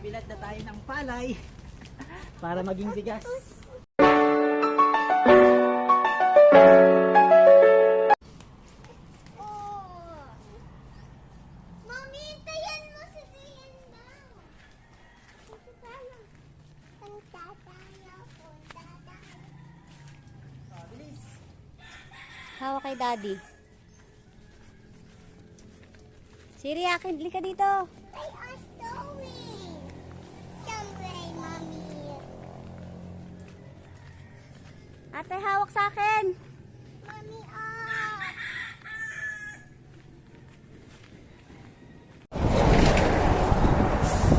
Bibilad na tayo ng palay para maging bigas. Hawak kay daddy. Siri, akin. Lika dito. Ate, hawak sa akin. Mami, ah.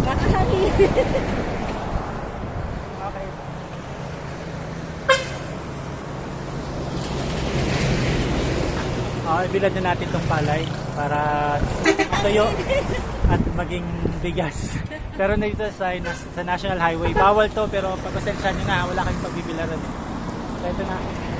Kakahali. Okay. Okay, bilad na natin tong palay para tuyo at maging bigas. Pero dito sa, sa National Highway, bawal to pero pagpasensya nyo na, wala kayong pagbibilaran. So ito na.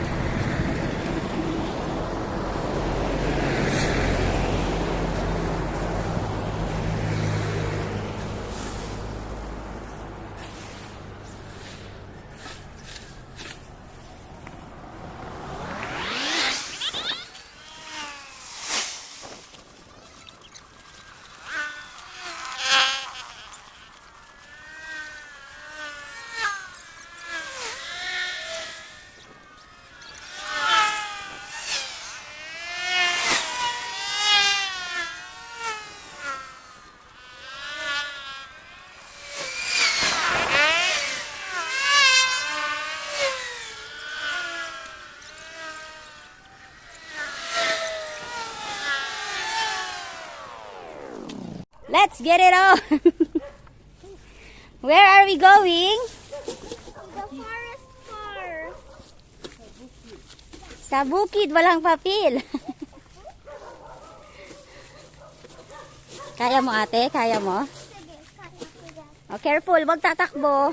Let's get it on. Where are we going? The forest car. Sa bukid, walang papel. Kaya mo ate? Kaya mo? Oh, careful, wag tatakbo.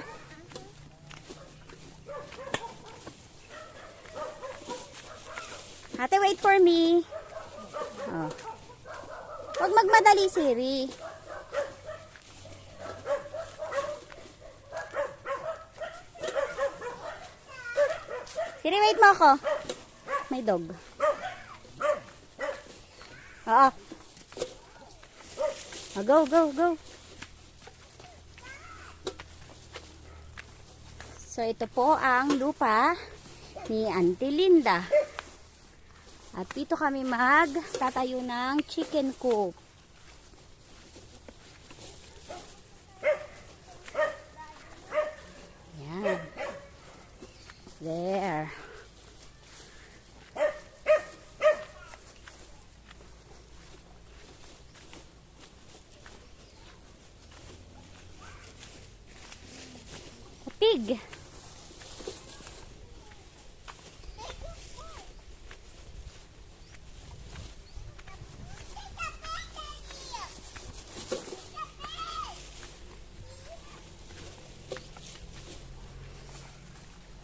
Ate, wait for me. Oh. Huwag magmadali, Siri. Siri, wait mo ako. May dog. Oo. Oh, go, go, go. So ito po ang lupa ni Auntie Linda. At dito kami magtatayo ng chicken coop. Yan. There.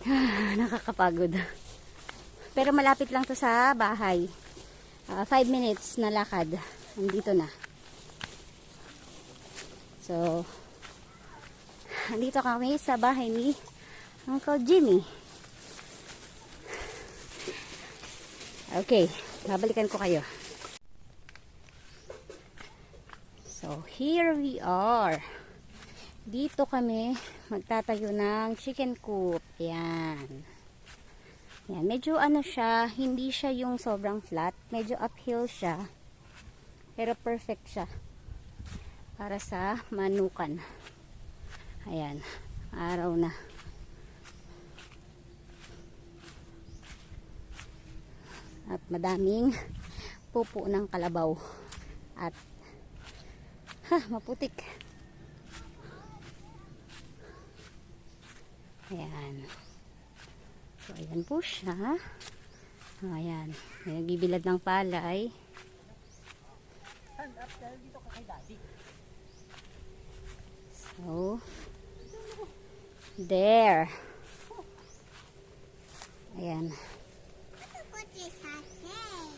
Ah, Nakakapagod. Pero malapit lang to sa bahay. 5 minutes na lakad. Nandito na. So, andito kami sa bahay ni Uncle Jimmy. Okay, babalikan ko kayo. So, here we are. Dito kami magtatayo ng chicken coop. Yan. Yan. Medyo ano siya, hindi siya yung sobrang flat. Medyo uphill siya. Pero perfect siya. Para sa manukan. Ayan. Araw na. At madaming pupo ng kalabaw. At ha, maputik. Ayan. So, ayan po siya. Ayan. May nagbibilad ng palay. Stand up, dito ka kay daddy. So, there. Ayan.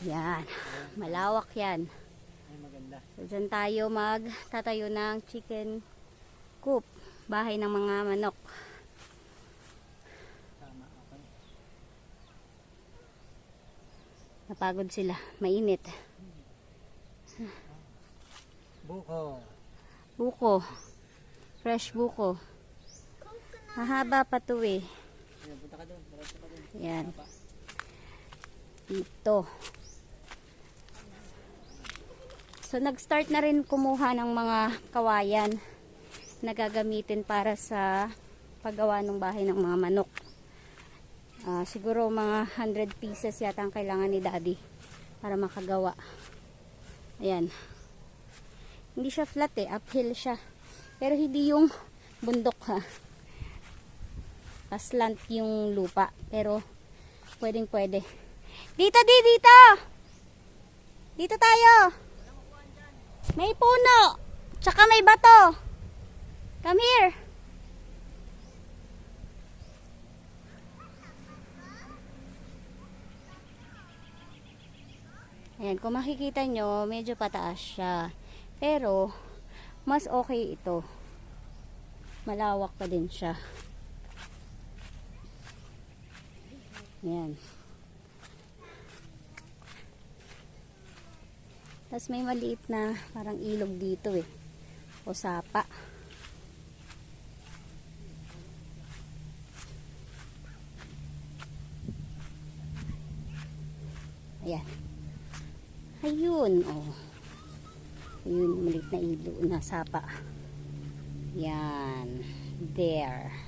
Yan. Malawak yan. So, dyan tayo magtatayo ng chicken coop. Bahay ng mga manok. Napagod sila. Mainit. Buko. Buko. Fresh buko. Mahaba pa to eh. Yan. Dito. So, nag-start na rin kumuha ng mga kawayan na gagamitin para sa paggawa ng bahay ng mga manok. Ah, siguro mga 100 pieces yata ang kailangan ni daddy para makagawa. Ayan. Hindi siya flat eh, uphill siya. Pero hindi yung bundok ha. Aslant yung lupa. Pero, pwedeng pwede. Dito, di, dito! Dito tayo! May puno! Tsaka may bato! Come here! Ayan, kung makikita nyo, medyo pataas siya. Pero, mas okay ito. Malawak pa din siya. Ayan. Tapos may maliit na parang ilog dito eh. O sapa. Ayan. Ayun. Oh. Ayun, maliit na ilog na sapa. Yan. There.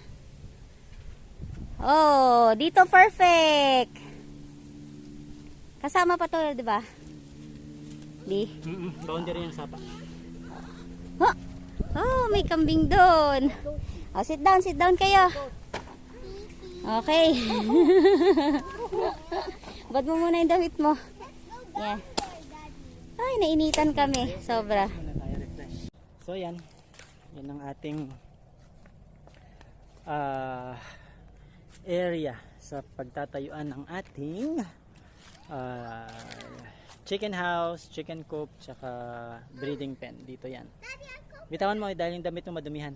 Oh, dito perfect. Kasama pa to, 'di ba? Di. Mm-mm, boundary yung sapa. Oh, oh may kambing doon. Oh, sit down, sit down kayo. Okay. Bad mo muna yung damit mo. Yeah. Ay, nainitan kami. Sobra. So yan. Yan ang ating ah, area sa pagtatayuan ng ating ah, chicken house, chicken coop, tsaka breeding pen. Dito yan. Bitawan mo dahil yung damit mo madumihan.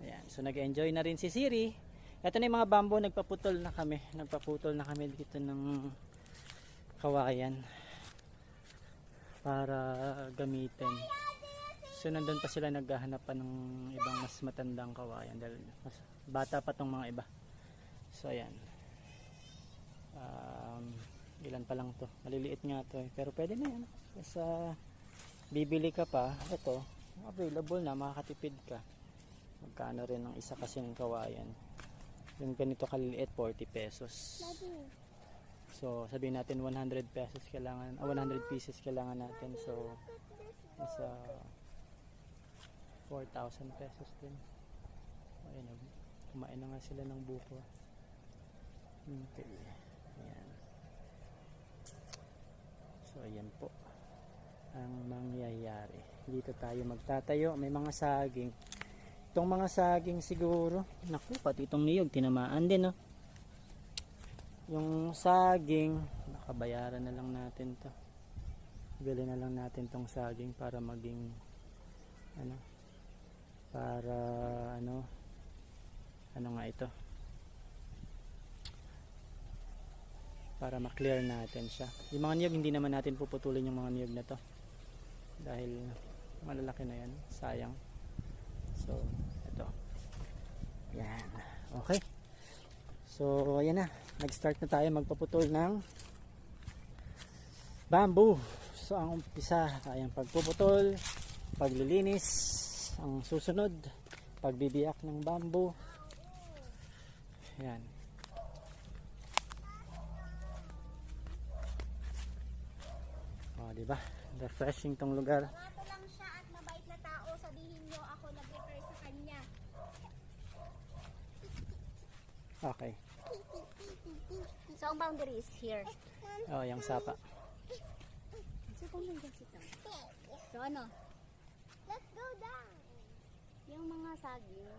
Ayan. So nag-enjoy na rin si Siri. Ito na yung mga bamboo, nagpaputol na kami. Nagpaputol na kami dito ng kawayan para gamitin. So nandun pa sila naghahanap pa ng ibang mas matandang kawayan dahil mas bata pa tong mga iba. So ayan. Um, ilan pa lang to. Maliliit nga to eh. Pero pwede na yan. Sa bibili ka pa, ito, available na, makakatipid ka. Magkano rin ang isa kasi ng kawayan. Yung ganito kaliliit, 40 pesos. So, sabihin natin 100 pesos kailangan, ah, 100 pieces kailangan natin. So, nasa 4,000 pesos din. Ayan, oh. kumain na nga sila ng buko. Okay. Ayan. So, ayan po ang mangyayari. Dito tayo magtatayo. May mga saging. Itong mga saging siguro, naku, pati itong niyog, tinamaan din, no? Yung saging, nakabayaran na lang natin to. Bili na lang natin tong saging para maging, ano, para, ano, ano nga ito? Para ma-clear natin siya. Yung mga niyog, hindi naman natin puputulin yung mga niyog na to. Dahil, malalaki na yan. Sayang. So, ito. Yan. Okay. So, ayan na. Nag-start na tayo magpaputol ng bamboo. So, ang umpisa ay ang pagpuputol, paglilinis, ang susunod, pagbibiyak ng bamboo. Yan. Di ba? Refreshing tong lugar. Mato lang siya at mabait na tao. Sabihin nyo ako nag-refer sa kanya. Okay. So, ang boundary is here. O, yung sapa. So, kung nandiyan si Tom. So, ano? Let's go down. Yung mga saging.